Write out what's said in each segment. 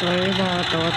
Sorry, nakakatawa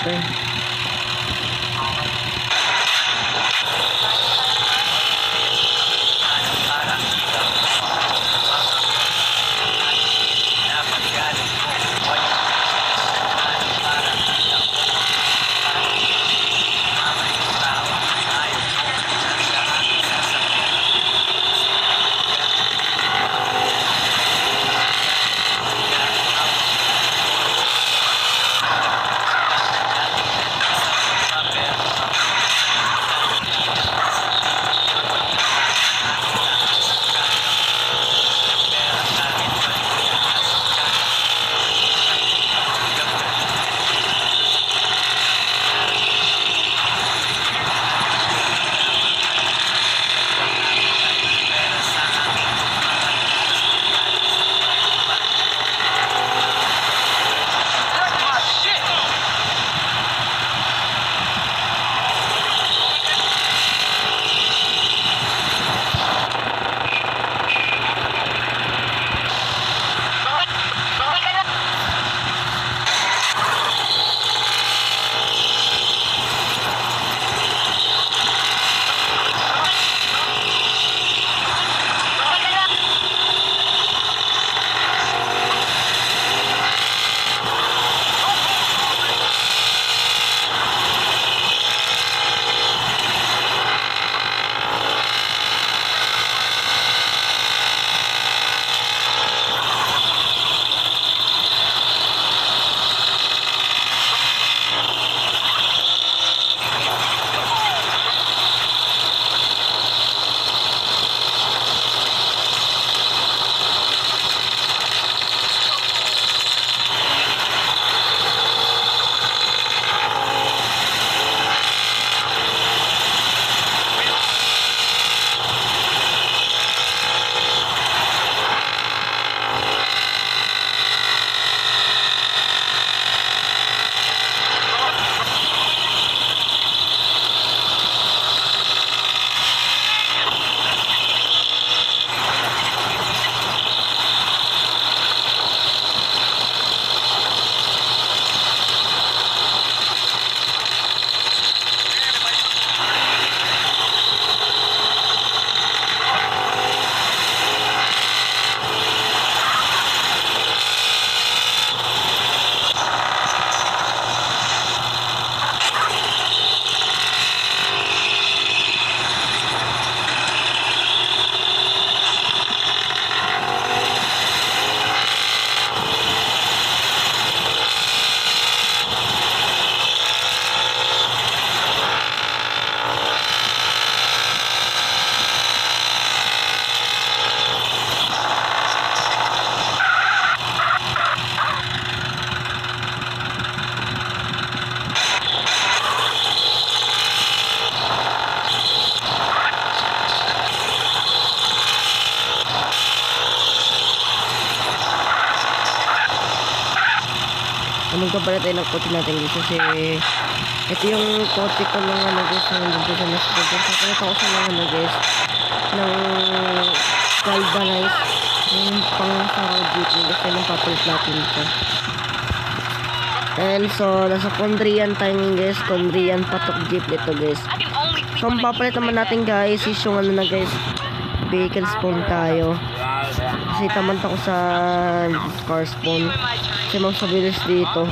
pala tayo ng kotse natin guys kasi ito yung kotse ko ng ano guys na nandito sa mas dito. So palit ako sa mga ano guys ng galvanize yung pang saraw jeep kasi nang papalit natin ito. And so, nasa Condrian tayo ngayon guys. Condrian patok jeep ito guys. So, ang papalit naman natin guys is yung ano na guys vehicle spawn tayo. Kasi tamanta ko sa car spawn. Turn. Kasi mas mabilis dito.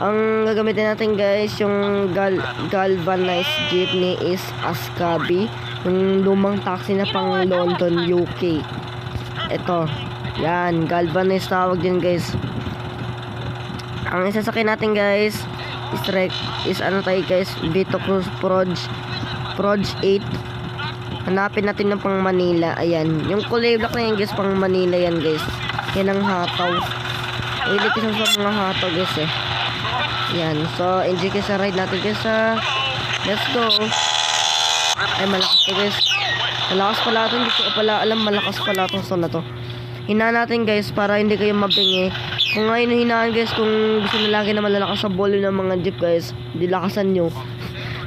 Ang gagamitin natin guys, yung gal galvanized jeepney is Ascabi. Yung lumang taxi na pang London, UK. Ito. Yan, galvanized tawag din guys. Ang isasakay natin guys is, rec is ano tayo guys, Vito Cruz Proj Proj 8. Hanapin natin ng pang Manila. Ayan. Yung kulay black na yan guys, pang Manila yan guys. Yan ang hataw. Hilig ko sa mga hataw guys eh. Yan. So, enjoy kayo sa ride natin guys sa Let's go. Ay, malakas to guys. Malakas pala ito. Hindi ko pala alam malakas pala itong song na to. Hinaan natin guys para hindi kayo mabingi. Kung ngayon hinaan guys, kung gusto na lagi na malalakas sa volume ng mga jeep guys, di lakasan nyo.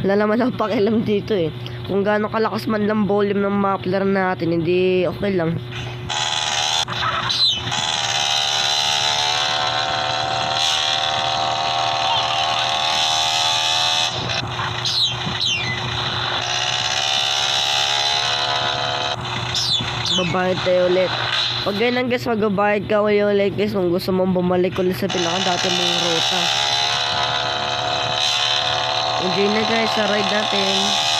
Wala naman pakialam dito eh. Kung gaano kalakas man lang volume ng muffler natin, hindi okay lang. Magbabayad tayo ulit. Pag ganyan guys, magbabayad ka ulit ulit guys kung gusto mong bumalik ulit sa pinaka dati mong ruta. Enjoy na guys sa ride natin.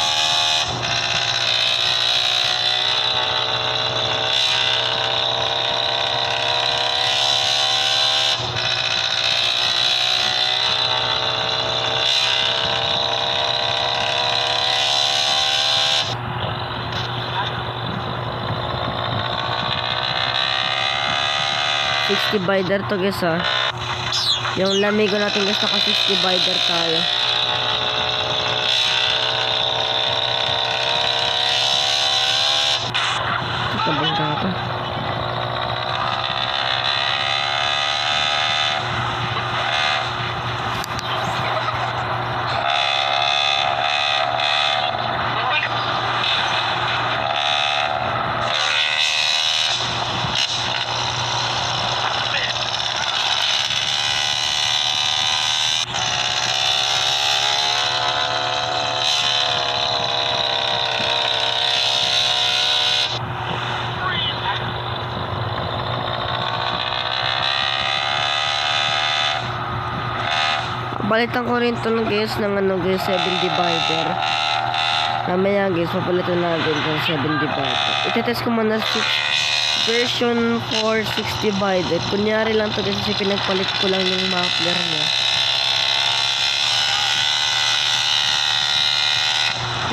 Sixty bider to guys ha. Yung lamigo natin guys naka 60 bider tayo. Tabang ka pa. Palitan ko rin to guys ng ano guys 7 divider. Mamaya guys, papalitan natin ng 7 divider. Itetest ko muna 6 version 4 6 divider. Kunyari lang to guys kasi pinagpalit ko lang yung muffler niya.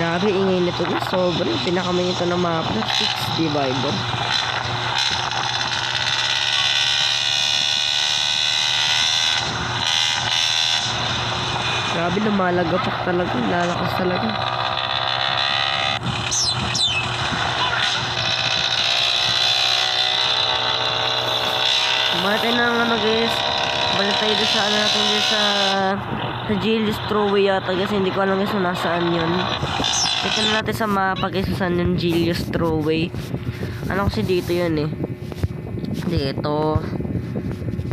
Grabe ingay nito guys. Sobrang pinakamay ito ng muffler 6 divider. Grabe lumalagapak talaga, lalakas talaga. Balik tayo ng ano guys, balik tayo doon sa ano natin guys sa sa Julius Throwway yata guys, hindi ko alam guys kung nasaan yun. Tignan na natin sa mapa guys kung saan yung Julius Throwway. Ano kasi dito yun eh. Dito.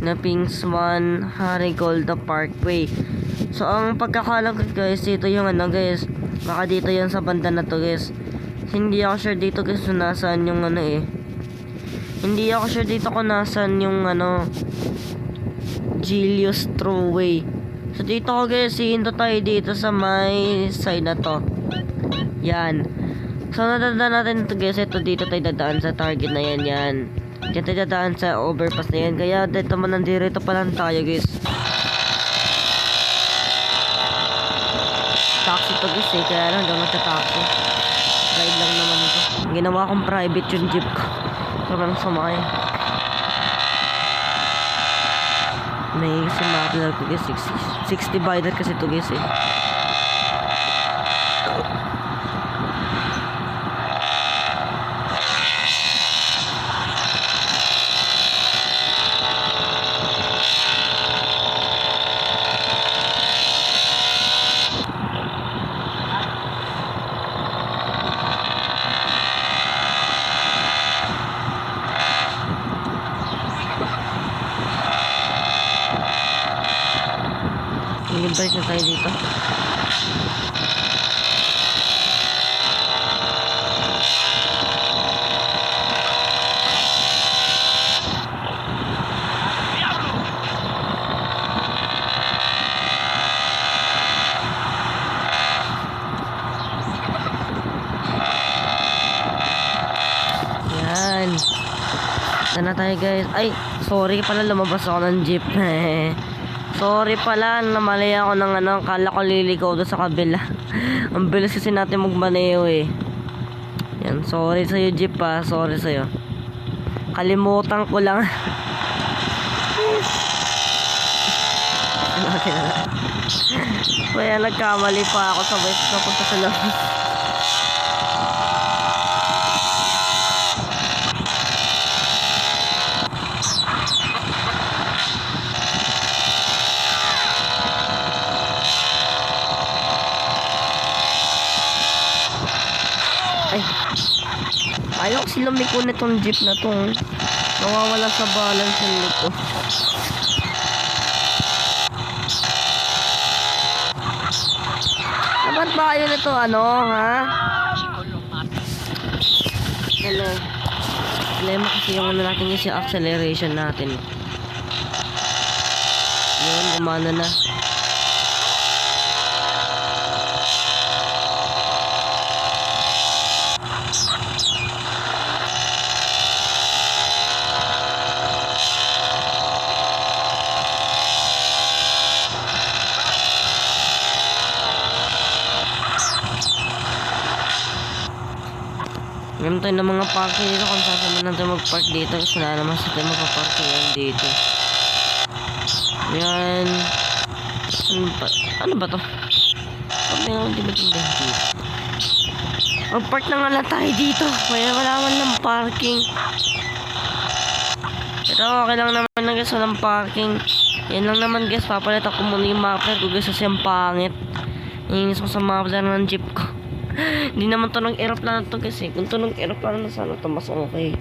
Na Pink Swan, Harigolda Parkway. So, ang pagkakalam ko guys, dito yung ano guys. Baka dito yan sa banda na to guys. Hindi ako sure dito guys kung nasaan yung ano eh. Hindi ako sure dito kung nasaan yung ano. Julius Throwway. So, dito ko guys, hihinto tayo dito sa may side na to. Yan. So, nadadaan natin ito guys. Ito dito tayo dadaan sa target na yan yan. Diyan tayo dadaan sa overpass na yan. Kaya dito man nandito pa lang tayo guys. Taxi guys eh, kaya lang daw nagta-taxi. Ride lang naman ito. Ginawa kong private yung jeep ko. Sobrang sumakay. May si Mapler ko guys, 60, 60 bider kasi to guys eh. Mag-bike na tayo dito. Yan. Ito na tayo guys. Ay, sorry pala lumabas ako ng jeep. sorry pala, namali ako ng ano, kala ko liligaw doon sa kabila. Ang bilis kasi natin magmaneho eh. Yan, sorry sa'yo jeep pa, sorry sa'yo. Kalimutan ko lang. Kaya nagkamali pa ako sa west na punta sa labas. Ay. Kasi lumiko nitong jeep na to. oh. Nawawala sa balance yung liko. Dapat ba kayo nito ano, ha? Hello. Problema kasi yung ano natin yung acceleration natin. Yun, gumana na. Meron tayo mga parking dito kung saan saan natin mag-park dito kasi wala naman sa tayo magpa-parkingan dito. Yan. Ano ba, ano ba to? Ba yung di ba dito? Mag-park na nga lang tayo dito. Wala man ng parking. Pero okay lang naman na guys, walang parking. Yan lang naman guys, papalit ako muna yung muffler ko kasi ang pangit. Inis ko sa muffler ng jeep ko. Hindi naman to ng aeroplano to kasi. Kung to ng aeroplano na sana to mas okay.